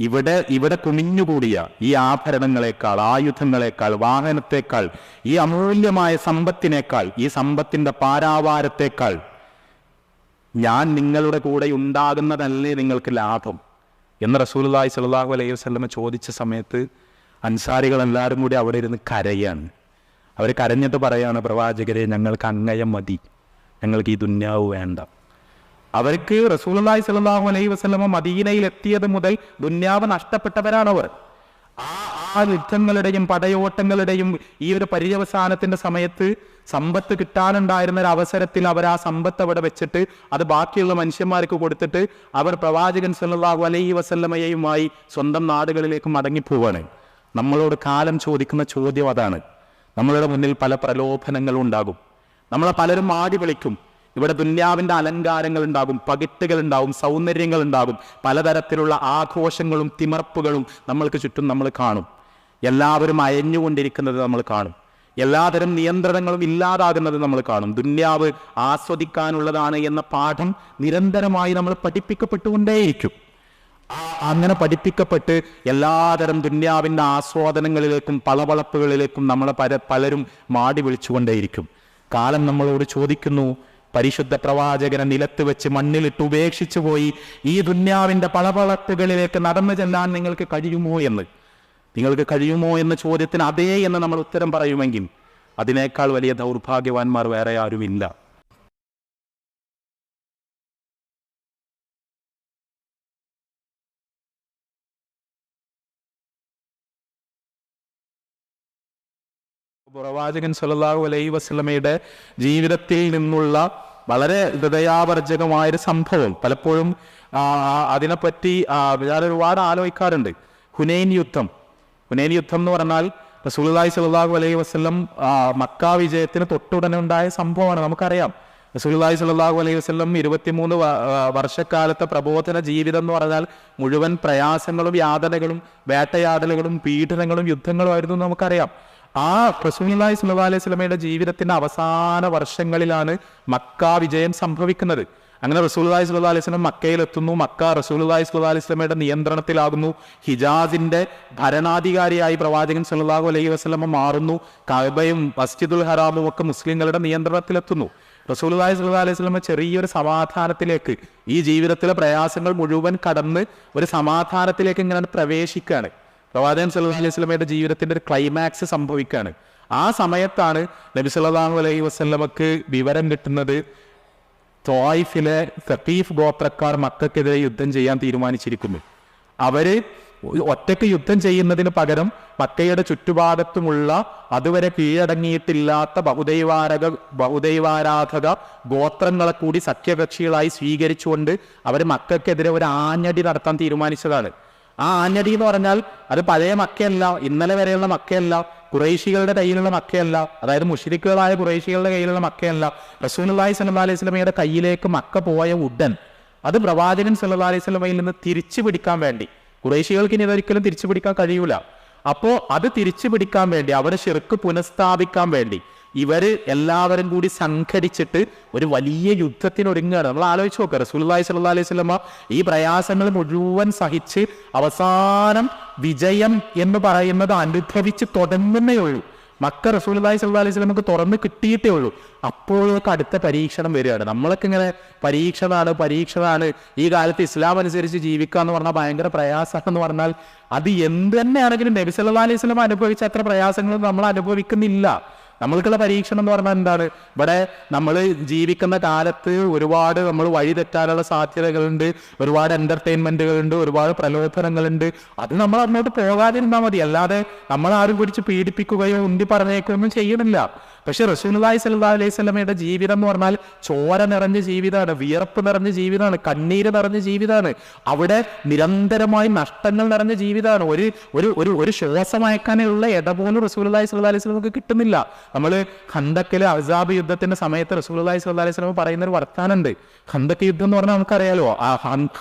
ഇവിടെ ഇവിടെ കുമിഞ്ഞുകൂടിയ ഈ ആഭരണങ്ങളെക്കാൾ ആയുധങ്ങളെക്കാൾ വാഹനത്തെക്കാൾ ഈ അമൂല്യമായ സമ്പത്തിനേക്കാൾ ഈ സമ്പത്തിന്റെ പാരാവാരത്തെക്കാൾ ഞാൻ നിങ്ങളുടെ കൂടെ ഉണ്ടാകുന്നതല്ലേ നിങ്ങൾക്ക് ലാഭം? എന്ന് റസൂലുള്ളാഹി സ്വല്ലല്ലാഹു അലൈഹി വസ്ലമ ചോദിച്ച സമയത്ത് അൻസാരികൾ എല്ലാവരും കൂടി അവിടെ ഇരുന്ന് കരയാണ്. അവർ കരഞ്ഞിട്ട് പറയാണ് പ്രവാചകരെ ഞങ്ങൾക്ക് അങ്ങയം മതി. ഞങ്ങൾക്ക് ഈ ദുന്യാവ് വേണ്ട. അവർക്ക് റസൂലുള്ളാഹി സ്വല്ലല്ലാഹു അലൈഹി വസ്ലമ മദീനയിൽ എത്തിയത് മുതൽ ദുന്യാവ് നഷ്ടപ്പെട്ടവരാണവർ ആ ആ യുദ്ധങ്ങളുടെയും പടയോട്ടങ്ങളുടെയും ഈ ഒരു പര്യവസാനത്തിന്റെ സമയത്ത് സമ്പത്ത് കിട്ടാനുണ്ടായിരുന്ന ഒരു അവസരത്തിൽ അവർ ആ സമ്പത്ത് അവിടെ വെച്ചിട്ട് അത് ബാക്കിയുള്ള മനുഷ്യന്മാർക്ക് കൊടുത്തിട്ട് അവർ പ്രവാചകൻ സല്ലാഹു അലൈഹി വസല്ലമയുമായി സ്വന്തം നാടുകളിലേക്ക് മടങ്ങിപ്പോവാണ്. നമ്മളോട് കാലം ചോദിക്കുന്ന ചോദ്യം അതാണ്. നമ്മളുടെ മുന്നിൽ പല പ്രലോഭനങ്ങളും ഉണ്ടാകും. നമ്മളെ പലരും ആടി വിളിക്കും. ഇവിടെ ദുന്യാവിന്റെ അലങ്കാരങ്ങൾ ഉണ്ടാകും പകിട്ടുകൾ ഉണ്ടാകും സൗന്ദര്യങ്ങൾ ഉണ്ടാകും പലതരത്തിലുള്ള ആഘോഷങ്ങളും തിമർപ്പുകളും നമ്മൾക്ക് ചുറ്റും നമ്മൾ കാണും. എല്ലാവരും അയഞ്ഞുകൊണ്ടിരിക്കുന്നത് നമ്മൾ കാണും. എല്ലാതരം നിയന്ത്രണങ്ങളും ഇല്ലാതാകുന്നത് നമ്മൾ കാണും. ദുന്യാവ് ആസ്വദിക്കാനുള്ളതാണ് എന്ന പാഠം നിരന്തരമായി നമ്മൾ പഠിപ്പിക്കപ്പെട്ടുകൊണ്ടേയിരിക്കും. അങ്ങനെ പഠിപ്പിക്കപ്പെട്ട് എല്ലാതരം ദുന്യാവിന്റെ ആസ്വാദനങ്ങളിലേക്കും പളവളപ്പുകളിലേക്കും നമ്മളെ പല പലരും മാടി വിളിച്ചുകൊണ്ടേയിരിക്കും. കാലം നമ്മളോട് ചോദിക്കുന്നു പരിശുദ്ധ പ്രവാചകനെ നിലത്ത് വെച്ച് മണ്ണിലിട്ട് ഉപേക്ഷിച്ചു പോയി. ഈ ദുന്യാവിന്റെ പളവളത്തുകളിലേക്ക് നടന്നു ചെല്ലാൻ നിങ്ങൾക്ക് കഴിയുമോ എന്ന്? നിങ്ങൾക്ക് കഴിയുമോ എന്ന ചോദ്യത്തിന് അതേ എന്ന് നമ്മൾ ഉത്തരം പറയുമെങ്കിൽ അതിനേക്കാൾ വലിയ ദൗർഭാഗ്യവാന്മാർ വേറെ ആരുമില്ല. പ്രവാചകൻ സല്ലല്ലാഹു അലൈ വസ്ലമയുടെ ജീവിതത്തിൽ നിന്നുള്ള വളരെ ഹൃദയാവർജകമായൊരു സംഭവം. പലപ്പോഴും അതിനെപ്പറ്റി ഞാൻ ഒരുപാട് ആലോചിക്കാറുണ്ട്. ഹുനൈൻ യുദ്ധം. ഹുനൈൻ യുദ്ധം എന്ന് പറഞ്ഞാൽ റസൂലുള്ളാഹി സലാഹു അലൈഹി വസ്ലം മക്ക വിജയത്തിന് തൊട്ടുടനെ ഉണ്ടായ സംഭവമാണ്. നമുക്കറിയാം. റസൂലുള്ളാഹി സലാഹു അലൈഹി വസ്ലം ഇരുപത്തിമൂന്ന് വർഷക്കാലത്തെ പ്രബോധന ജീവിതം എന്ന് പറഞ്ഞാൽ മുഴുവൻ പ്രയാസങ്ങളും യാതനകളും വേട്ടയാടലുകളും പീഡനങ്ങളും യുദ്ധങ്ങളും ആയിരുന്നു നമുക്കറിയാം. ആ സ്വല്ലല്ലാഹു അലൈഹി വസല്ലമയുടെ ജീവിതത്തിന്റെ അവസാന വർഷങ്ങളിലാണ് മക്ക വിജയം സംഭവിക്കുന്നത്. അങ്ങനെ റസൂലുള്ളാഹി സുല്ലാ അലൈഹി സ്വലം മക്കയിലെത്തുന്നു. മക്ക റസൂലുള്ളാഹി സുല്ലാ അലൈഹി സ്വലമയുടെ നിയന്ത്രണത്തിലാകുന്നു. ഹിജാസിന്റെ ഭരണാധികാരിയായി പ്രവാചകൻ സല്ലാഹു അലൈഹി വസ്ലമ മാറുന്നു. കബയും മസ്ജിദുൽ ഹറാമും ഒക്കെ മുസ്ലിങ്ങളുടെ നിയന്ത്രണത്തിലെത്തുന്നു. റസൂലുള്ളാഹി സ്വല്ലു അലൈഹി സ്വലമ ചെറിയൊരു സമാധാനത്തിലേക്ക് ഈ ജീവിതത്തിലെ പ്രയാസങ്ങൾ മുഴുവൻ കടന്ന് ഒരു സമാധാനത്തിലേക്ക് ഇങ്ങനെ പ്രവേശിക്കുകയാണ്. പ്രവാചകൻ സല്ലാ അലൈഹി സ്വലമയുടെ ജീവിതത്തിന്റെ ഒരു ക്ലൈമാക്സ് സംഭവിക്കുകയാണ് ആ സമയത്താണ് നബി സല്ലാഹു അലൈഹി വസ്ലമക്ക് വിവരം കിട്ടുന്നത് തോയിഫിലെ സഖീഫ് ഗോത്രക്കാർ മക്കൾക്കെതിരെ യുദ്ധം ചെയ്യാൻ തീരുമാനിച്ചിരിക്കുന്നു. അവർ ഒറ്റയ്ക്ക് യുദ്ധം ചെയ്യുന്നതിന് പകരം മക്കയുടെ ചുറ്റുപാടത്തുമുള്ള അതുവരെ കീഴടങ്ങിയിട്ടില്ലാത്ത ബഹുദൈവാരക ബഹുദൈവാരാധക ഗോത്രങ്ങളെ കൂടി സഖ്യകക്ഷികളായി സ്വീകരിച്ചുകൊണ്ട് അവർ മക്കൾക്കെതിരെ ഒരു ആഞ്ഞടി നടത്താൻ തീരുമാനിച്ചതാണ്. ആ ആഞ്ഞടി എന്ന് പറഞ്ഞാൽ അത് പഴയ മക്കയല്ല ഇന്നലെ വരെയുള്ള മക്കയല്ല കുറേശികളുടെ കയ്യിലുള്ള മക്കയല്ല അതായത് മുഷിരിക്കുകളായ കുറേശികളുടെ കയ്യിലുള്ള മക്കയല്ല. റസൂലുള്ളാഹി സ്വല്ലല്ലാഹി അലൈഹി വസല്ലമയുടെ കയ്യിലേക്ക് മക്ക പോയ ഉടൻ അത് പ്രവാചകൻ സല്ലല്ലാഹി അലൈഹി സ്വലമയിൽ നിന്ന് തിരിച്ചു പിടിക്കാൻ വേണ്ടി കുറേശികൾക്ക് ഇനി ഇതൊരിക്കലും തിരിച്ചു പിടിക്കാൻ കഴിയൂല. അപ്പോ അത് തിരിച്ചു പിടിക്കാൻ വേണ്ടി അവരെ ഷിർക്ക് പുനഃസ്ഥാപിക്കാൻ വേണ്ടി ഇവർ എല്ലാവരും കൂടി സംഘടിച്ചിട്ട് ഒരു വലിയ യുദ്ധത്തിന് ഒരുങ്ങുകയാണ്. നമ്മൾ ആലോചിച്ച് നോക്കുക റസൂലുള്ളാഹി സ്വല്ലല്ലാഹി അലൈഹി സ്വലമ ഈ പ്രയാസങ്ങൾ മുഴുവൻ സഹിച്ച് അവസാനം വിജയം എന്ന് പറയുന്നത് അനുഭവിച്ച് തുടങ്ങുന്നേ ഉള്ളൂ. മക്ക റസൂലുള്ളാഹി സ്വല്ലല്ലാഹി അലൈഹി സ്വലമക്ക് തുറന്ന് കിട്ടിയിട്ടേ ഉള്ളൂ. അപ്പോഴൊക്കെ അടുത്ത പരീക്ഷണം വരികയാണ്. നമ്മളൊക്കെ ഇങ്ങനെ പരീക്ഷണമാണ് പരീക്ഷണമാണ് ഈ കാലത്ത് ഇസ്ലാം അനുസരിച്ച് ജീവിക്കുക എന്ന് പറഞ്ഞാൽ ഭയങ്കര പ്രയാസമാണെന്ന് പറഞ്ഞാൽ അത് എന്ത് തന്നെയാണെങ്കിലും നബി സല്ലാ അലൈഹി സ്വലം അനുഭവിച്ച അത്ര പ്രയാസങ്ങൾ നമ്മൾ അനുഭവിക്കുന്നില്ല. നമ്മൾക്കുള്ള പരീക്ഷണം എന്ന് പറഞ്ഞാൽ എന്താണ്? ഇവിടെ നമ്മൾ ജീവിക്കുന്ന കാലത്ത് ഒരുപാട് നമ്മൾ വഴി തെറ്റാനുള്ള സാധ്യതകളുണ്ട് ഒരുപാട് എന്റർടൈൻമെന്റുകളുണ്ട് ഒരുപാട് പ്രലോഭനങ്ങളുണ്ട്. അത് നമ്മൾ അങ്ങോട്ട് പോകാതിരുന്നാൽ മതി. അല്ലാതെ നമ്മൾ ആരും പിടിച്ച് പീഡിപ്പിക്കുകയോ ഉന്തി പറഞ്ഞേക്കുകയോ ഒന്നും ചെയ്യണില്ല. പക്ഷെ റസൂലുള്ളാഹി സല്ലാ അലൈഹി സ്വലമയുടെ ജീവിതം എന്ന് പറഞ്ഞാൽ ചോര നിറഞ്ഞ ജീവിതമാണ് വിയർപ്പ് നിറഞ്ഞ ജീവിതമാണ് കണ്ണീര് നിറഞ്ഞ ജീവിതമാണ്. അവിടെ നിരന്തരമായി നഷ്ടങ്ങൾ നിറഞ്ഞ ജീവിതമാണ്. ഒരു ഒരു ഒരു ഒരു ശ്വാസമയക്കാനുള്ള ഇട പോലും റസൂലുള്ളാഹി സ്വല്ലല്ലാഹി അലൈഹി സ്വലമക്ക് കിട്ടുന്നില്ല. നമ്മൾ ഖന്തക്കിലെ അസാബ് യുദ്ധത്തിന്റെ സമയത്ത് റസൂലുള്ളാഹി സല്ലാ അലൈഹി സ്വലം പറയുന്ന ഒരു വർത്താനുണ്ട് ഹന്തക്ക് യുദ്ധം എന്ന് പറഞ്ഞാൽ നമുക്കറിയാലോ ആ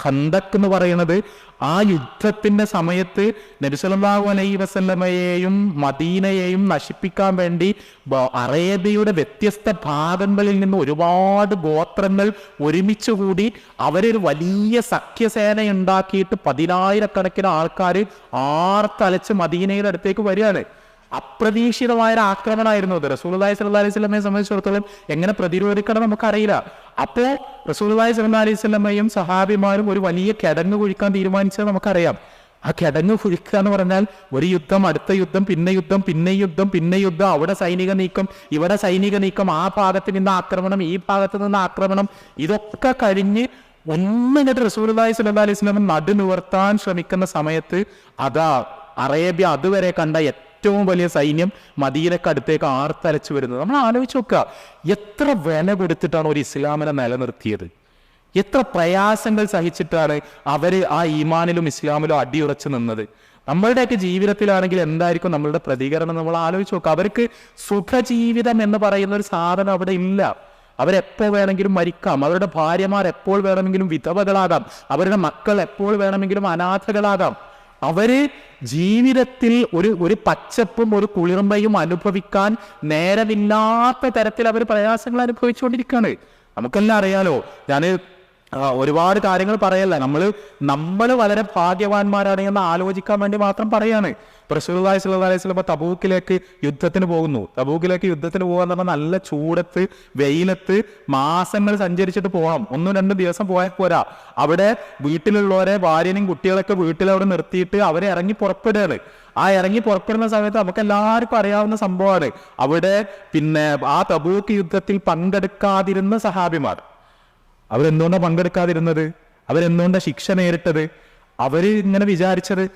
ഹന്തക്ക് എന്ന് പറയുന്നത് ആ യുദ്ധത്തിന്റെ സമയത്ത് നബിസലാഹു അലൈ വസല്ലമയെയും മദീനയെയും നശിപ്പിക്കാൻ വേണ്ടി അറേബ്യയുടെ വ്യത്യസ്ത ഭാഗങ്ങളിൽ നിന്ന് ഒരുപാട് ഗോത്രങ്ങൾ ഒരുമിച്ച് കൂടി അവരൊരു വലിയ സഖ്യസേന ഉണ്ടാക്കിയിട്ട് പതിനായിരക്കണക്കിന് ആൾക്കാർ ആർത്തലച്ച് മദീനയുടെ അടുത്തേക്ക് വരികയാണ്. അപ്രതീക്ഷിതമായ ഒരു ആക്രമണമായിരുന്നു അത്. റസൂലി സല്ലാ അലൈഹി സ്വലമയെ സംബന്ധിച്ചിടത്തോളം എങ്ങനെ പ്രതിരോധിക്കണം നമുക്കറിയില്ല. അപ്പോൾ റസൂലി സല്ലാ അലൈഹി സ്വലമയും സഹാബിമാരും ഒരു വലിയ കിടങ്ങ് കുഴിക്കാൻ തീരുമാനിച്ചത് നമുക്കറിയാം. ആ കിടങ്ങ് കുഴിക്കുക എന്ന് പറഞ്ഞാൽ ഒരു യുദ്ധം അടുത്ത യുദ്ധം പിന്നെ യുദ്ധം പിന്നെ യുദ്ധം പിന്നെ യുദ്ധം അവിടെ സൈനിക നീക്കം ഇവിടെ സൈനിക നീക്കം ആ ഭാഗത്ത് നിന്ന് ആക്രമണം ഈ ഭാഗത്ത് നിന്ന് ആക്രമണം ഇതൊക്കെ കഴിഞ്ഞ് ഒന്നിങ്ങോട്ട് റസൂലി സല്ലാ അലൈഹി സ്വലം നടു നിവർത്താൻ ശ്രമിക്കുന്ന സമയത്ത് അതാ അറേബ്യ അതുവരെ കണ്ട ഏറ്റവും വലിയ സൈന്യം മദീനക്ക് അടുത്തേക്ക് ആർത്തലച്ചു വരുന്നത്. നമ്മൾ ആലോചിച്ച് നോക്കുക എത്ര വില കൊടുത്തിട്ടാണ് ഒരു ഇസ്ലാമിനെ നിലനിർത്തിയത്? എത്ര പ്രയാസങ്ങൾ സഹിച്ചിട്ടാണ് അവർ ആ ഈമാനിലും ഇസ്ലാമിലും അടിയുറച്ചു നിന്നത്? നമ്മളുടെയൊക്കെ ജീവിതത്തിലാണെങ്കിൽ എന്തായിരിക്കും നമ്മളുടെ പ്രതികരണം നമ്മൾ ആലോചിച്ച് നോക്കുക. അവർക്ക് സുഖജീവിതം എന്ന് പറയുന്ന ഒരു സാധനം അവിടെ ഇല്ല. അവരെപ്പോൾ വേണമെങ്കിലും മരിക്കാം. അവരുടെ ഭാര്യമാർ എപ്പോൾ വേണമെങ്കിലും വിധവകളാകാം. അവരുടെ മക്കൾ എപ്പോൾ വേണമെങ്കിലും അനാഥകളാകാം. അവർ ജീവിതത്തിൽ ഒരു ഒരു പച്ചപ്പും ഒരു കുളിർമയും അനുഭവിക്കാൻ നേരമില്ലാത്ത തരത്തിൽ അവർ പ്രയാസങ്ങൾ അനുഭവിച്ചുകൊണ്ടിരിക്കുകയാണ്. നമുക്കെല്ലാം അറിയാലോ ഞാൻ ഒരുപാട് കാര്യങ്ങൾ പറയല്ല? നമ്മൾ നമ്മൾ വളരെ ഭാഗ്യവാന്മാരാണ് എന്ന് ആലോചിക്കാൻ വേണ്ടി മാത്രം പറയാണ്. പ്രസൂലായി സുലതായ അലൈഹി തബൂക്കിലേക്ക് യുദ്ധത്തിന് പോകുന്നു. തബൂക്കിലേക്ക് യുദ്ധത്തിന് പോകാന്ന് പറഞ്ഞാൽ നല്ല ചൂടത്ത് വെയിലത്ത് മാസങ്ങൾ സഞ്ചരിച്ചിട്ട് പോകണം. ഒന്നും രണ്ടും ദിവസം പോയാൽ പോരാ. അവിടെ വീട്ടിലുള്ളവരെ ഭാര്യനും കുട്ടികളൊക്കെ വീട്ടിൽ അവിടെ നിർത്തിയിട്ട് അവരെ ഇറങ്ങി പുറപ്പെടുകയാണ്. ആ ഇറങ്ങി പുറപ്പെടുന്ന സമയത്ത് നമുക്ക് എല്ലാവർക്കും അറിയാവുന്ന സംഭവമാണ്. അവിടെ പിന്നെ ആ തബൂക്ക് യുദ്ധത്തിൽ പങ്കെടുക്കാതിരുന്ന സഹാബിമാർ. അവരെന്തുകൊണ്ടാണ് പങ്കെടുക്കാതിരുന്നത്? അവരെന്തുകൊണ്ടാണ് ശിക്ഷ നേരിട്ടത്? അവർ ഇങ്ങനെ വിചാരിച്ചത്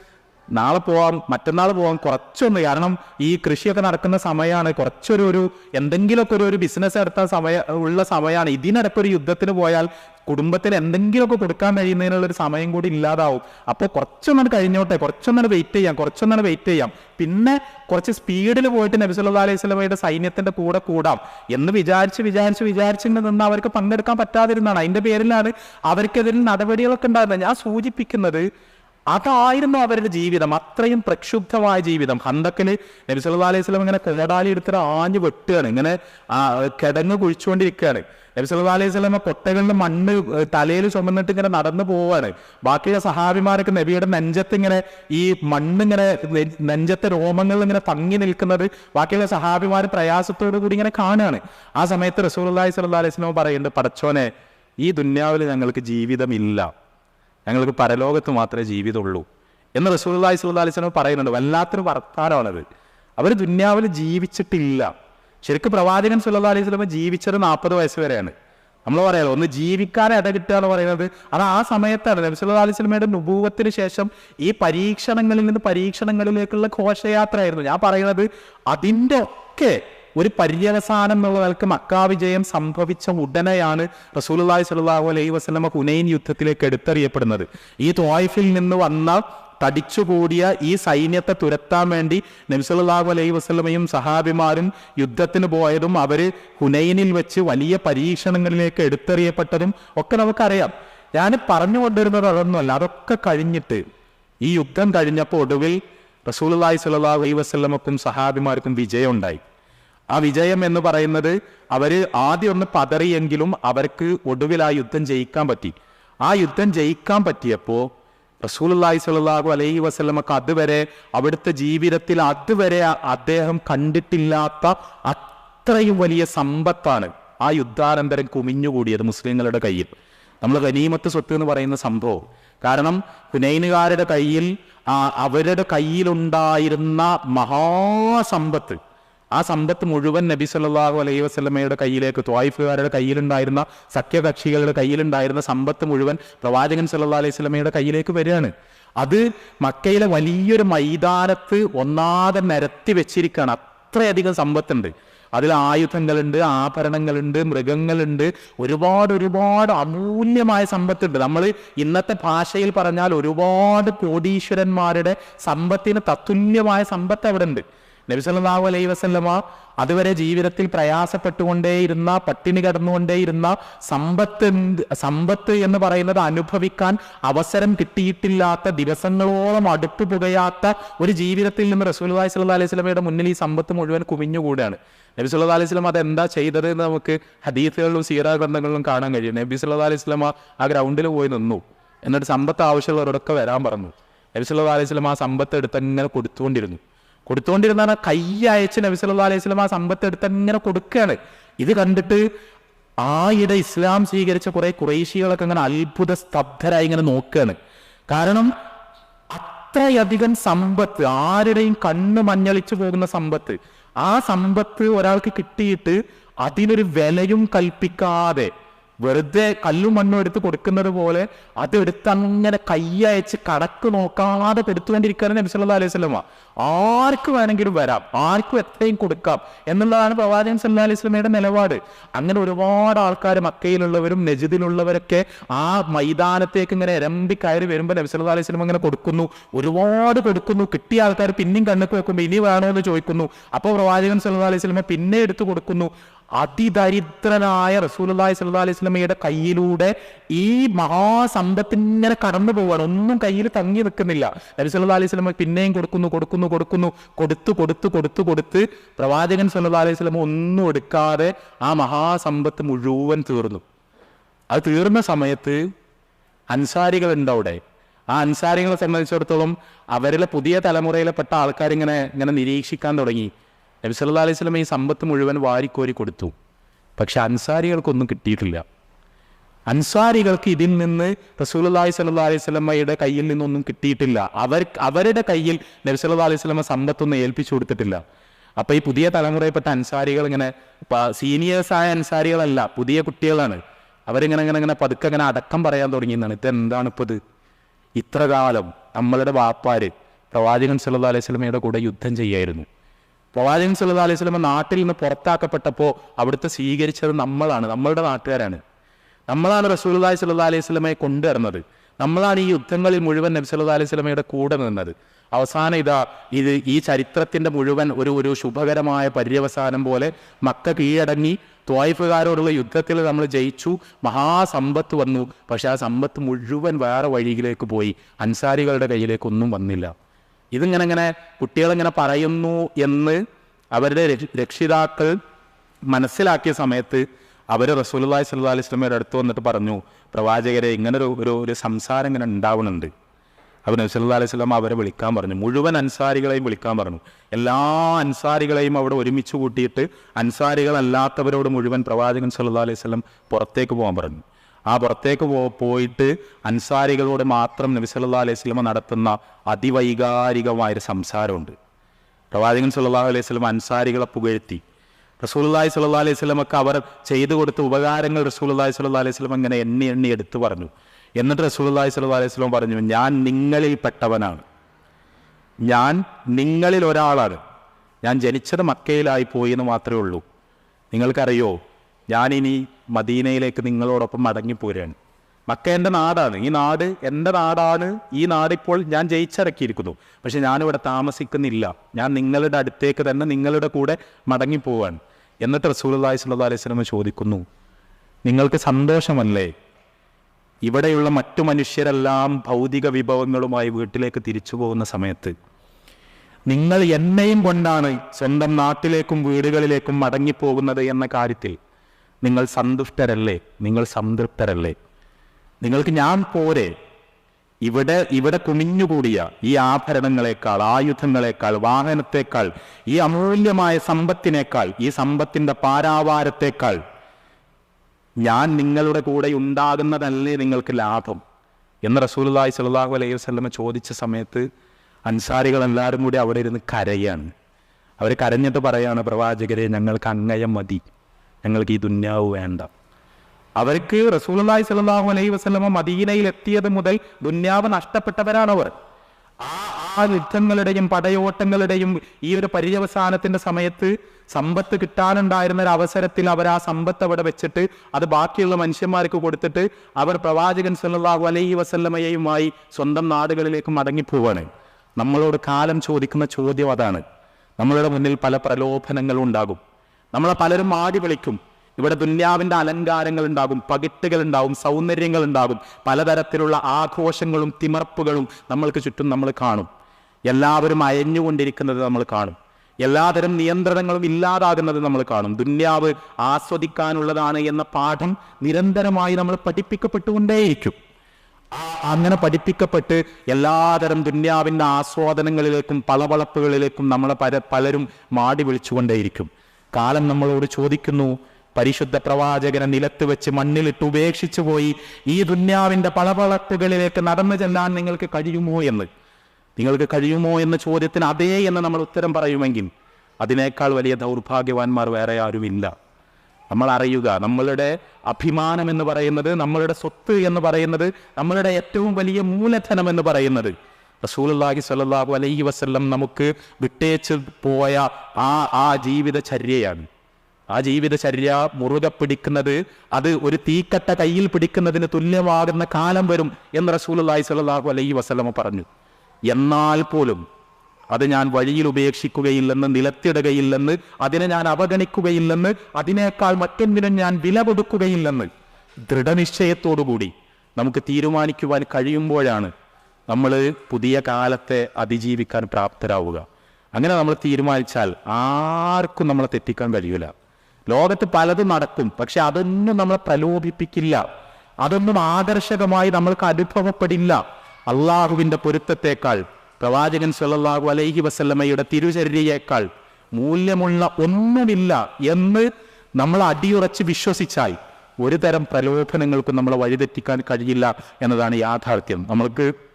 നാളെ പോവാം മറ്റന്നാൾ പോവാം കുറച്ചൊന്ന് കാരണം ഈ കൃഷിയൊക്കെ നടക്കുന്ന സമയമാണ് കുറച്ചൊരു ഒരു എന്തെങ്കിലുമൊക്കെ ഒരു ഒരു ബിസിനസ് എടുത്ത സമയ ഉള്ള സമയമാണ് ഇതിനിടയ്ക്ക് ഒരു യുദ്ധത്തിന് പോയാൽ കുടുംബത്തിന് എന്തെങ്കിലുമൊക്കെ കൊടുക്കാൻ കഴിയുന്നതിനുള്ള ഒരു സമയം കൂടി ഇല്ലാതാവും. അപ്പോൾ കുറച്ചൊന്നാണ് കഴിഞ്ഞോട്ടെ കുറച്ചൊന്നാണ് വെയിറ്റ് ചെയ്യാം കുറച്ചൊന്നാണ് വെയിറ്റ് ചെയ്യാം. പിന്നെ കുറച്ച് സ്പീഡിൽ പോയിട്ട് നബി സല്ലല്ലാഹു അലൈഹി സ്വലമയുടെ സൈന്യത്തിന്റെ കൂടെ കൂടാം. എന്ന് വിചാരിച്ച് വിചാരിച്ച് വിചാരിച്ചിങ്ങനെ നിന്ന് അവർക്ക് പങ്കെടുക്കാൻ പറ്റാതിരുന്നാണ് അതിന്റെ പേരിലാണ് അവർക്കെതിരെ നടപടികളൊക്കെ ഉണ്ടായിരുന്നത്. ഞാൻ സൂചിപ്പിക്കുന്നത് അതായിരുന്നു അവരുടെ ജീവിതം. അത്രയും പ്രക്ഷുബ്ധമായ ജീവിതം. ഹന്തക്കിന് നബി സല്ലു അലൈഹി സ്വലം ഇങ്ങനെ കേടാലി എടുത്തിട്ട് ആഞ്ഞു വെട്ടുകയാണ്. ഇങ്ങനെ കിടങ്ങ് കുഴിച്ചുകൊണ്ടിരിക്കുകയാണ്. നബി സല്ലു അലൈഹി സ്വലമ പൊട്ടകളിൽ മണ്ണ് തലയിൽ ചുമന്നിട്ട് ഇങ്ങനെ നടന്നു പോവാണ് ബാക്കിയുള്ള സഹാബിമാരൊക്കെ നബിയുടെ നെഞ്ചത്ത് ഇങ്ങനെ ഈ മണ്ണിങ്ങനെ നെഞ്ചത്തെ രോമങ്ങളിൽ ഇങ്ങനെ തങ്ങി നിൽക്കുന്നത് ബാക്കിയുള്ള സഹാബിമാർ പ്രയാസത്തോടു കൂടി ഇങ്ങനെ കാണുകയാണ്. ആ സമയത്ത് റസൂൽ റസൂലുള്ളാഹി സ്വല്ലാ അലൈഹി സ്വലം പറയുന്നുണ്ട് പടച്ചോനെ ഈ ദുന്യാവിൽ ഞങ്ങൾക്ക് ജീവിതമില്ല. ഞങ്ങൾക്ക് പരലോകത്ത് മാത്രമേ ജീവിതമുള്ളൂ. എന്ന് റസൂലുള്ളാഹി സ്വല്ലല്ലാഹു അലൈഹി വസല്ലം പറയുന്നുണ്ട്. വല്ലാത്തൊരു വർത്താനമാണത്. അവർ ദുന്യാവിൽ ജീവിച്ചിട്ടില്ല. ശരിക്കും പ്രവാചകൻ സുല്ലാ അലൈഹി വസല്ലം ജീവിച്ചത് നാൽപ്പത് വയസ്സ് വരെയാണ്. നമ്മൾ പറയാലോ ഒന്ന് ജീവിക്കാൻ ഇടകിട്ടുക എന്ന് പറയുന്നത് അത് ആ സമയത്താണ്. നബി സുല്ലാ അലൈഹി വസല്ലമയുടെ നുബൂവത്തിന് ശേഷം ഈ പരീക്ഷണങ്ങളിൽ നിന്ന് പരീക്ഷണങ്ങളിലേക്കുള്ള ഘോഷയാത്രയായിരുന്നു. ഞാൻ പറയുന്നത് അതിന്റെ ഒക്കെ ഒരു പര്യവസാനം എന്നുള്ള നിലയ്ക്ക് മക്കാ വിജയം സംഭവിച്ച ഉടനെയാണ് റസൂലുള്ളാഹി സ്വല്ലല്ലാഹു അലൈഹി വസ്ലമ ഹുനൈൻ യുദ്ധത്തിലേക്ക് എടുത്തറിയപ്പെടുന്നത്. ഈ തോയിഫിൽ നിന്ന് വന്ന തടിച്ചുകൂടിയ ഈ സൈന്യത്തെ തുരത്താൻ വേണ്ടി നബ്സലാഹു അലൈഹി വസ്ലമയും സഹാബിമാരും യുദ്ധത്തിന് പോയതും അവർ ഹുനൈനിൽ വെച്ച് വലിയ പരീക്ഷണങ്ങളിലേക്ക് എടുത്തെറിയപ്പെട്ടതും ഒക്കെ നമുക്കറിയാം. ഞാൻ പറഞ്ഞു കൊണ്ടുവരുന്നത് അതൊന്നുമല്ല അതൊക്കെ കഴിഞ്ഞിട്ട് ഈ യുദ്ധം കഴിഞ്ഞപ്പോൾ ഒടുവിൽ റസൂലുള്ളാഹി സ്വല്ലല്ലാഹു അലൈഹി വസ്ലമക്കും സഹാബിമാർക്കും വിജയം ഉണ്ടായി ആ വിജയം എന്ന് പറയുന്നത് അവർ ആദ്യം ഒന്ന് പതറിയെങ്കിലും അവർക്ക് ഒടുവിൽ ആ യുദ്ധം ജയിക്കാൻ പറ്റി. ആ യുദ്ധം ജയിക്കാൻ പറ്റിയപ്പോ റസൂലുള്ളാഹി സ്വല്ലല്ലാഹു അലൈഹി വസല്ലമക്ക് അതുവരെ അവിടുത്തെ ജീവിതത്തിൽ അതുവരെ അദ്ദേഹം കണ്ടിട്ടില്ലാത്ത അത്രയും വലിയ സമ്പത്താണ് ആ യുദ്ധാനന്തരം കുമിഞ്ഞുകൂടിയത് മുസ്ലിങ്ങളുടെ കയ്യിൽ. നമ്മൾ ഗനീമത്ത് സ്വത്ത് എന്ന് പറയുന്ന സംഭവം. കാരണം ഹുനൈനുകാരുടെ കയ്യിൽ അവരുടെ കയ്യിലുണ്ടായിരുന്ന മഹാസമ്പത്ത് ആ സമ്പത്ത് മുഴുവൻ നബി സല്ലാഹു അലൈഹി വസ്ലമയുടെ കയ്യിലേക്ക് ത്വായിഫുകാരുടെ കയ്യിലുണ്ടായിരുന്ന സഖ്യകക്ഷികളുടെ കയ്യിലുണ്ടായിരുന്ന സമ്പത്ത് മുഴുവൻ പ്രവാചകൻ സല്ലാ അലൈഹി സ്വലമയുടെ കയ്യിലേക്ക് വരികയാണ്. അത് മക്കയിലെ വലിയൊരു മൈതാനത്ത് ഒന്നാതെ നിരത്തി വെച്ചിരിക്കുകയാണ്. അത്രയധികം സമ്പത്തുണ്ട്. അതിൽ ആയുധങ്ങളുണ്ട് ആഭരണങ്ങളുണ്ട് മൃഗങ്ങളുണ്ട്. ഒരുപാട് ഒരുപാട് അമൂല്യമായ സമ്പത്തുണ്ട്. നമ്മൾ ഇന്നത്തെ ഭാഷയിൽ പറഞ്ഞാൽ ഒരുപാട് കോടീശ്വരന്മാരുടെ സമ്പത്തിന് തത്തുല്യമായ സമ്പത്ത് അവിടെ ഉണ്ട്. നബി സല്ലല്ലാഹു അലൈഹി വസല്ലമ അതുവരെ ജീവിതത്തിൽ പ്രയാസപ്പെട്ടുകൊണ്ടേയിരുന്ന പട്ടിണി കടന്നുകൊണ്ടേയിരുന്ന സമ്പത്ത് സമ്പത്ത് എന്ന് പറയുന്നത് അനുഭവിക്കാൻ അവസരം കിട്ടിയിട്ടില്ലാത്ത ദിവസങ്ങളോളം അടുപ്പ് പുകയാത്ത ഒരു ജീവിതത്തിൽ നിന്ന് റസൂലുള്ളാഹി സ്വല്ലല്ലാഹു അലൈഹി വസല്ലമയുടെ മുന്നിൽ ഈ സമ്പത്ത് മുഴുവൻ കുമിഞ്ഞുകൂടാണ്. നബി സല്ലല്ലാഹു അലൈഹി വസല്ലമ അതെന്താ ചെയ്തത് എന്ന് നമുക്ക് ഹദീസുകളിലും സീറാ ഗ്രന്ഥങ്ങളിലും കാണാൻ കഴിയും. നബി സല്ലല്ലാഹു അലൈഹി വസല്ലമ ആ ഗ്രൗണ്ടിൽ പോയി നിന്നു. എന്നിട്ട് സമ്പത്ത് ആവശ്യമുള്ളവരോടൊക്കെ വരാൻ പറഞ്ഞു. നബി സല്ലല്ലാഹു അലൈഹി സ്വലം ആ സമ്പത്ത് എടുത്ത് കൊടുത്തുകൊണ്ടിരുന്നു. കൊടുത്തുകൊണ്ടിരുന്ന കൈ അയച്ച് നബി അലൈഹി വസല്ലം ആ സമ്പത്ത് എടുത്ത് ഇങ്ങനെ കൊടുക്കുകയാണ് ഇത് കണ്ടിട്ട് ആയിടെ ഇസ്ലാം സ്വീകരിച്ച കുറെ കുറേശികളൊക്കെ അങ്ങനെ അത്ഭുത സ്തബ്ധരായി ഇങ്ങനെ നോക്കുകയാണ് കാരണം അത്രയധികം സമ്പത്ത് ആരുടെയും കണ്ണ് മഞ്ഞളിച്ചു പോകുന്ന സമ്പത്ത് ആ സമ്പത്ത് ഒരാൾക്ക് കിട്ടിയിട്ട് അതിനൊരു വിലയും കൽപ്പിക്കാതെ വെറുതെ കല്ലും മണ്ണും എടുത്ത് കൊടുക്കുന്നത് പോലെ അതെടുത്ത് അങ്ങനെ കൈയയച്ച് കടക്ക് നോക്കാതെ എടുത്തുകൊണ്ടിരിക്കുകയാണ് നബിസല്ലാ അലൈഹി സ്വലമ ആർക്ക് വേണമെങ്കിലും വരാം ആർക്കും എത്രയും കൊടുക്കാം എന്നുള്ളതാണ് പ്രവാചകൻ സല്ലല്ലാഹു അലൈഹി സ്വലമയുടെ നിലപാട്. അങ്ങനെ ഒരുപാട് ആൾക്കാർ മക്കയിലുള്ളവരും നജിദിലുള്ളവരൊക്കെ ആ മൈതാനത്തേക്ക് ഇങ്ങനെ എരമ്പി കയറി വരുമ്പോൾ നബിസല്ലാ അലൈഹി സ്വലം ഇങ്ങനെ കൊടുക്കുന്നു ഒരുപാട് പെടുക്കുന്നു കിട്ടിയ ആൾക്കാർ പിന്നെയും കണ്ണുക്ക് വെക്കുമ്പോൾ ഇനി വേണോ എന്ന് ചോദിക്കുന്നു. അപ്പോൾ പ്രവാചകൻ സല്ലാ അലൈഹി വസല്ലമ പിന്നെ എടുത്തു കൊടുക്കുന്നു. അതിദരിദ്രനായ റസൂലുള്ളാഹി സ്വല്ലല്ലാഹു അലൈഹി സ്വലമയുടെ കയ്യിലൂടെ ഈ മഹാസമ്പത്തിങ്ങനെ കടന്നു പോവാണ്. ഒന്നും കയ്യിൽ തങ്ങി നിൽക്കുന്നില്ല. നബി സല്ലാ അലൈഹി സ്വലമ പിന്നെയും കൊടുക്കുന്നു കൊടുക്കുന്നു കൊടുക്കുന്നു. കൊടുത്തു കൊടുത്തു കൊടുത്തു കൊടുത്ത് പ്രവാചകൻ സല്ലാ അലൈഹി സ്വലമ ഒന്നും എടുക്കാതെ ആ മഹാസമ്പത്ത് മുഴുവൻ തീർന്നു. അത് തീർന്ന സമയത്ത് അൻസാരികളുണ്ട് അവിടെ? ആ അൻസാരികളെ സംബന്ധിച്ചിടത്തോളം അവരിലെ പുതിയ തലമുറയിലെ പെട്ട ആൾക്കാർ ഇങ്ങനെ ഇങ്ങനെ നിരീക്ഷിക്കാൻ തുടങ്ങി. നബി സല്ലാ അലൈഹി സ്വലം ഈ സമ്പത്ത് മുഴുവൻ വാരിക്കോരി കൊടുത്തു. പക്ഷെ അൻസാരികൾക്കൊന്നും കിട്ടിയിട്ടില്ല. അൻസാരികൾക്ക് ഇതിൽ നിന്ന് റസൂലുള്ളാഹി സല്ലാ അലൈഹി സ്വലമ്മയുടെ കയ്യിൽ നിന്നൊന്നും കിട്ടിയിട്ടില്ല. അവർ അവരുടെ കയ്യിൽ നബി സല്ലല്ലാഹു അലൈഹി സ്വലമ്മ സമ്പത്തൊന്നും ഏൽപ്പിച്ചു കൊടുത്തിട്ടില്ല. അപ്പോൾ ഈ പുതിയ തലമുറയിൽപ്പെട്ട അൻസാരികൾ ഇങ്ങനെ സീനിയേഴ്സായ അൻസാരികളല്ല പുതിയ കുട്ടികളാണ്. അവരിങ്ങനെ ഇങ്ങനെ ഇങ്ങനെ പതുക്കെ ഇങ്ങനെ അടക്കം പറയാൻ തുടങ്ങിയെന്നാണ്. ഇത് എന്താണ് ഇപ്പൊ ഇത് ഇത്ര കാലം നമ്മളുടെ വാപ്പാര് പ്രവാചകൻ സല്ലാ അലൈഹി സ്വലമയുടെ കൂടെ യുദ്ധം ചെയ്യായിരുന്നു. പ്രവാചകൻ സല്ലാ അലൈഹി വസല്ലമ നാട്ടിൽ നിന്ന് പുറത്താക്കപ്പെട്ടപ്പോൾ അവിടുത്തെ സ്വീകരിച്ചത് നമ്മളാണ് നമ്മളുടെ നാട്ടുകാരാണ്. നമ്മളാണ് റസൂലുള്ളാഹി സല്ലാ അലൈഹി സ്വലമയെ കൊണ്ടുവരുന്നത് നമ്മളാണ് ഈ യുദ്ധങ്ങളിൽ മുഴുവൻ നബി സല്ലാ അലൈഹി സ്വലമയുടെ കൂടെ നിന്നത്. അവസാനം ഇതാ ഇത് ഈ ചരിത്രത്തിന്റെ മുഴുവൻ ഒരു ഒരു ശുഭകരമായ പര്യവസാനം പോലെ മക്ക കീഴടങ്ങി ത്വായിഫുകാരോടുള്ള യുദ്ധത്തിൽ നമ്മൾ ജയിച്ചു മഹാസമ്പത്ത് വന്നു. പക്ഷെ ആ സമ്പത്ത് മുഴുവൻ വേറെ വഴിയിലേക്ക് പോയി. അൻസാരികളുടെ കയ്യിലേക്കൊന്നും വന്നില്ല. ഇതിങ്ങനെ ഇങ്ങനെ കുട്ടികളിങ്ങനെ പറയുന്നു എന്ന് അവരുടെ രക്ഷിതാക്കൾ മനസ്സിലാക്കിയ സമയത്ത് അവർ റസൂലുള്ളാഹി സ്വല്ലാ അലൈഹി സ്വലമയുടെ അടുത്ത് വന്നിട്ട് പറഞ്ഞു പ്രവാചകരെ ഇങ്ങനെ ഒരു ഒരു സംസാരം ഇങ്ങനെ ഉണ്ടാവുന്നുണ്ട് അവർ നബ്സല്ലാ അലൈഹി വസല്ലം അവരെ വിളിക്കാൻ പറഞ്ഞു. മുഴുവൻ അൻസാരികളെയും വിളിക്കാൻ പറഞ്ഞു. എല്ലാ അൻസാരികളെയും അവിടെ ഒരുമിച്ച് കൂട്ടിയിട്ട് അൻസാരികളല്ലാത്തവരോട് മുഴുവൻ പ്രവാചകൻ സല്ലാ അലൈഹി സ്വലം പുറത്തേക്ക് പോകാൻ പറഞ്ഞു. ആ പുറത്തേക്ക് പോയിട്ട് അൻസാരികളോട് മാത്രം നബി സല്ലല്ലാഹു അലൈഹി സ്വലമ നടത്തുന്ന അതിവൈകാരികമായൊരു സംസാരമുണ്ട്. പ്രവാചകൻ സല്ലല്ലാഹു അലൈഹി സ്വലം അൻസാരികളെ പുകഴ്ത്തി. റസൂലുള്ളാഹി സ്വല്ലല്ലാഹു അലൈഹി സ്വലമൊക്കെ അവർ ചെയ്തു കൊടുത്ത ഉപകാരങ്ങൾ റസൂലുള്ളാഹി സ്വല്ലല്ലാഹു അലൈഹി സ്വലം ഇങ്ങനെ എണ്ണി എണ്ണി എടുത്തു പറഞ്ഞു. എന്നിട്ട് റസൂലുള്ളാഹി സ്വല്ലല്ലാഹു അലൈഹി സ്വലം പറഞ്ഞു ഞാൻ നിങ്ങളിൽ പെട്ടവനാണ്. ഞാൻ നിങ്ങളിൽ ഒരാളാണ്. ഞാൻ ജനിച്ചത് മക്കയിലായി പോയി എന്ന് മാത്രമേ ഉള്ളൂ. നിങ്ങൾക്കറിയോ ഞാനിനി മദീനയിലേക്ക് നിങ്ങളോടൊപ്പം മടങ്ങിപ്പോരാണ് മക്ക എന്റെ നാടാണ്. ഈ നാട് എന്റെ നാടാണ്. ഈ നാടിപ്പോൾ ഞാൻ ജയിച്ചിറക്കിയിരിക്കുന്നു പക്ഷെ ഞാനിവിടെ താമസിക്കുന്നില്ല. ഞാൻ നിങ്ങളുടെ അടുത്തേക്ക് തന്നെ നിങ്ങളുടെ കൂടെ മടങ്ങിപ്പോവാണ് എന്നിട്ട് റസൂലി സ്വല്ലല്ലാഹു അലൈഹി സ്വലമ ചോദിക്കുന്നു നിങ്ങൾക്ക് സന്തോഷമല്ലേ? ഇവിടെയുള്ള മറ്റു മനുഷ്യരെല്ലാം ഭൗതിക വിഭവങ്ങളുമായി വീട്ടിലേക്ക് തിരിച്ചു പോകുന്ന സമയത്ത് നിങ്ങൾ എന്നെയും കൊണ്ടാണ് സ്വന്തം നാട്ടിലേക്കും വീടുകളിലേക്കും മടങ്ങിപ്പോകുന്നത് എന്ന കാര്യത്തിൽ നിങ്ങൾ സന്തുഷ്ടരല്ലേ? നിങ്ങൾ സംതൃപ്തരല്ലേ? നിങ്ങൾക്ക് ഞാൻ പോരെ? ഇവിടെ ഇവിടെ കുമിഞ്ഞുകൂടിയ ഈ ആഭരണങ്ങളെക്കാൾ ആയുധങ്ങളെക്കാൾ വാഹനത്തെക്കാൾ ഈ അമൂല്യമായ സമ്പത്തിനേക്കാൾ ഈ സമ്പത്തിന്റെ പാരാവാരത്തേക്കാൾ ഞാൻ നിങ്ങളുടെ കൂടെ ഉണ്ടാകുന്നതല്ലേ നിങ്ങൾക്ക് ലാഭം? എന്ന് റസൂലുള്ളാഹി സ്വല്ലല്ലാഹു അലൈഹി വസല്ലമ ചോദിച്ച സമയത്ത് അൻസാരികൾ എല്ലാവരും കൂടി അവിടെ ഇരുന്ന് കരയാണ്. അവർ കരഞ്ഞിട്ട് പറയാണ് പ്രവാചകരെ ഞങ്ങൾക്ക് അങ്ങയം മതി. ഞങ്ങൾക്ക് ഈ ദുന്യാവ് വേണ്ട. അവർക്ക് റസൂലുള്ളാഹി സ്വല്ലല്ലാഹു അലൈഹി വസ്ലമ മദീനയിൽ എത്തിയത് മുതൽ ദുന്യാവ് നഷ്ടപ്പെട്ടവരാണവർ. ആ ആ യുദ്ധങ്ങളുടെയും പടയോട്ടങ്ങളുടെയും ഈ ഒരു പര്യവസാനത്തിന്റെ സമയത്ത് സമ്പത്ത് കിട്ടാനുണ്ടായിരുന്ന ഒരു അവസരത്തിൽ അവർ ആ സമ്പത്ത് അവിടെ വെച്ചിട്ട് അത് ബാക്കിയുള്ള മനുഷ്യന്മാർക്ക് കൊടുത്തിട്ട് അവർ പ്രവാചകൻ സല്ലാഹു അലൈഹി വസല്ലമയുമായി സ്വന്തം നാടുകളിലേക്ക് മടങ്ങിപ്പോവാണ്. നമ്മളോട് കാലം ചോദിക്കുന്ന ചോദ്യം അതാണ്. നമ്മളുടെ മുന്നിൽ പല പ്രലോഭനങ്ങളും ഉണ്ടാകും. നമ്മളെ പലരും ആടി വിളിക്കും. ഇവിടെ ദുന്യാവിന്റെ അലങ്കാരങ്ങൾ ഉണ്ടാകും പകിട്ടുകൾ ഉണ്ടാകും സൗന്ദര്യങ്ങൾ ഉണ്ടാകും പലതരത്തിലുള്ള ആഘോഷങ്ങളും തിമർപ്പുകളും നമ്മൾക്ക് ചുറ്റും നമ്മൾ കാണും. എല്ലാവരും അയഞ്ഞുകൊണ്ടിരിക്കുന്നത് നമ്മൾ കാണും. എല്ലാതരം നിയന്ത്രണങ്ങളും ഇല്ലാതാകുന്നത് നമ്മൾ കാണും. ദുന്യാവ് ആസ്വദിക്കാനുള്ളതാണ് എന്ന പാഠം നിരന്തരമായി നമ്മൾ പഠിപ്പിക്കപ്പെട്ടുകൊണ്ടേയിരിക്കും. അങ്ങനെ പഠിപ്പിക്കപ്പെട്ട് എല്ലാതരം ദുന്യാവിന്റെ ആസ്വാദനങ്ങളിലേക്കും പളവളപ്പുകളിലേക്കും നമ്മളെ പല പലരും മാടി വിളിച്ചുകൊണ്ടേയിരിക്കും. കാലം നമ്മളോട് ചോദിക്കുന്നു പരിശുദ്ധ പ്രവാചകനെ നിലത്ത് വെച്ച് മണ്ണിലിട്ട് ഉപേക്ഷിച്ചു പോയി ഈ ദുന്യാവിന്റെ പളവളപ്പുകളിലേക്ക് നടന്നു ചെല്ലാൻ നിങ്ങൾക്ക് കഴിയുമോ എന്ന്? നിങ്ങൾക്ക് കഴിയുമോ എന്ന ചോദ്യത്തിന് അതേ എന്ന് നമ്മൾ ഉത്തരം പറയുമെങ്കിൽ അതിനേക്കാൾ വലിയ ദൗർഭാഗ്യവാന്മാർ വേറെ ആരുമില്ല. നമ്മൾ അറിയുക നമ്മളുടെ അഭിമാനം എന്ന് പറയുന്നത് നമ്മളുടെ സ്വത്ത് എന്ന് പറയുന്നത് നമ്മളുടെ ഏറ്റവും വലിയ മൂലധനം എന്ന് പറയുന്നത് റസൂലുള്ളാഹി സ്വല്ലല്ലാഹു അലൈഹി വസ്ല്ലം നമുക്ക് വിട്ടേച്ച് പോയ ആ ആ ജീവിതചര്യയാണ്. ആ ജീവിതചര്യ മുറുകെ പിടിക്കുന്നത് അത് ഒരു തീക്കട്ട കയ്യിൽ പിടിക്കുന്നതിന് തുല്യമാകുന്ന കാലം വരും എന്ന് റസൂലുള്ളാഹി സ്വല്ലല്ലാഹു അലൈഹി വസ്ലമ പറഞ്ഞു. എന്നാൽ പോലും അത് ഞാൻ വഴിയിൽ ഉപേക്ഷിക്കുകയില്ലെന്ന് നിലത്തിടുകയില്ലെന്ന് അതിനെ ഞാൻ അവഗണിക്കുകയില്ലെന്ന് അതിനേക്കാൾ മറ്റെന്തിനും ഞാൻ വില കൊടുക്കുകയില്ലെന്ന് ദൃഢനിശ്ചയത്തോടുകൂടി നമുക്ക് തീരുമാനിക്കുവാൻ കഴിയുമ്പോഴാണ് നമ്മൾ പുതിയ കാലത്തെ അതിജീവിക്കാൻ പ്രാപ്തരാവുക. അങ്ങനെ നമ്മൾ തീരുമാനിച്ചാൽ ആർക്കും നമ്മളെ തെറ്റിക്കാൻ കഴിയില്ല ലോകത്ത് പലതും നടക്കും പക്ഷെ അതൊന്നും നമ്മളെ പ്രലോഭിപ്പിക്കില്ല. അതൊന്നും ആകർഷകമായി നമ്മൾക്ക് അനുഭവപ്പെടില്ല. അള്ളാഹുവിന്റെ പൊരുത്തത്തേക്കാൾ പ്രവാചകൻ സല്ലാഹു അലൈഹി വസല്ലമ്മയുടെ തിരുചര്യയേക്കാൾ മൂല്യമുള്ള ഒന്നുമില്ല എന്ന് നമ്മൾ അടിയുറച്ച് വിശ്വസിച്ചാൽ ഒരു തരം പ്രലോഭനങ്ങൾക്കും നമ്മളെ വഴിതെറ്റിക്കാൻ കഴിയില്ല എന്നതാണ് യാഥാർത്ഥ്യം. നമ്മൾക്ക്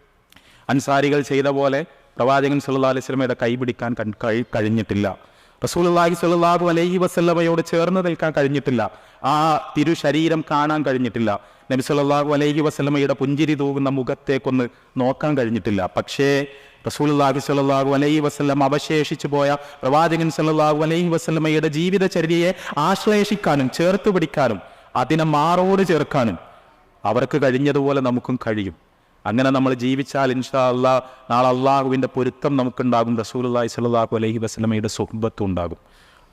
അൻസാരികൾ ചെയ്ത പോലെ പ്രവാചകൻ സല്ലാ അലൈഹി വസല്ലമയുടെ കൈ പിടിക്കാൻ കൈ കഴി- കഴിഞ്ഞിട്ടില്ല. റസൂലുള്ളാഹി സ്വല്ലല്ലാഹു അലൈഹി വസല്ലമയോട് ചേർന്ന് നിൽക്കാൻ കഴിഞ്ഞിട്ടില്ല. ആ തിരു ശരീരം കാണാൻ കഴിഞ്ഞിട്ടില്ല. നബി സല്ലല്ലാഹു അലൈഹി വസല്ലമയുടെ പുഞ്ചിരി തൂകുന്ന മുഖത്തേക്കൊന്ന് നോക്കാൻ കഴിഞ്ഞിട്ടില്ല. പക്ഷേ റസൂലുള്ളാഹി സ്വല്ലല്ലാഹു അലൈഹി വസല്ലം അവശേഷിച്ചു പോയ പ്രവാചകൻ സല്ലല്ലാഹു അലൈഹി വസല്ലമയുടെ ജീവിതചര്യയെ ആശ്ലേഷിക്കാനും ചേർത്ത് പിടിക്കാനും അതിനെ മാറോട് ചേർക്കാനും അവർക്ക് കഴിഞ്ഞതുപോലെ നമുക്കും കഴിയും. അങ്ങനെ നമ്മൾ ജീവിച്ചാൽ ഇൻഷാ അള്ളാഹ് നാളെ അള്ളാഹുവിന്റെ പൊരുത്തം നമുക്കുണ്ടാകും റസൂലുള്ളാഹി സ്വല്ലല്ലാഹു അലഹി വസ്ലമയുടെ സുഹബത്തും ഉണ്ടാകും.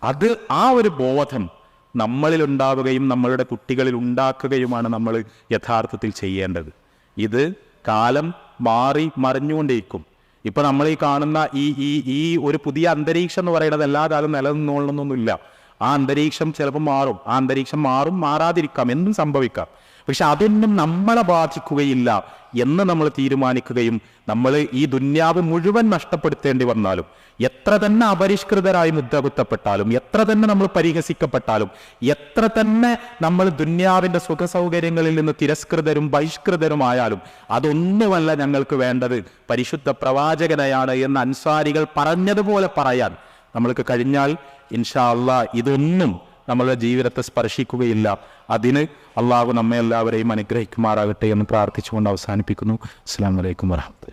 അത് ആ ഒരു ബോധം നമ്മളിൽ ഉണ്ടാവുകയും നമ്മളുടെ കുട്ടികളിൽ ഉണ്ടാക്കുകയുമാണ് നമ്മൾ യഥാർത്ഥത്തിൽ ചെയ്യേണ്ടത്. ഇത് കാലം മാറി മറിഞ്ഞുകൊണ്ടിരിക്കും ഇപ്പം നമ്മൾ ഈ കാണുന്ന ഈ ഈ ഈ ഒരു പുതിയ അന്തരീക്ഷം എന്ന് പറയുന്നത് എല്ലാ കാലം നിലനിന്നോളണമെന്നൊന്നുമില്ല. ആ അന്തരീക്ഷം ചിലപ്പോൾ മാറും. ആ അന്തരീക്ഷം മാറും മാറാതിരിക്കാം. എന്നും സംഭവിക്കാം. പക്ഷെ അതൊന്നും നമ്മളെ ബാധിക്കുകയില്ല എന്ന് നമ്മൾ തീരുമാനിക്കുകയും നമ്മൾ ഈ ദുന്യാവ് മുഴുവൻ നഷ്ടപ്പെടുത്തേണ്ടി വന്നാലും എത്ര തന്നെ അപരിഷ്കൃതരായി മുദ്രകുത്തപ്പെട്ടാലും എത്ര തന്നെ നമ്മൾ പരിഹസിക്കപ്പെട്ടാലും എത്ര തന്നെ നമ്മൾ ദുന്യാവിന്റെ സുഖ സൗകര്യങ്ങളിൽ നിന്ന് തിരസ്കൃതരും ബഹിഷ്കൃതരുമായാലും അതൊന്നുമല്ല ഞങ്ങൾക്ക് വേണ്ടത്. പരിശുദ്ധ പ്രവാചകനെയാണ് എന്ന് അൻസാരികൾ പറഞ്ഞതുപോലെ പറയാൻ നമ്മൾക്ക് കഴിഞ്ഞാൽ ഇൻഷാ അള്ളാ ഇതൊന്നും നമ്മളുടെ ജീവിതത്തെ സ്പർശിക്കുകയില്ല. അതിന് അള്ളാഹു നമ്മെ എല്ലാവരെയും അനുഗ്രഹിക്കുമാറാകട്ടെ എന്ന് പ്രാർത്ഥിച്ചുകൊണ്ട് അവസാനിപ്പിക്കുന്നു. അസ്സാം വലൈക്കും വരഹമത്ത്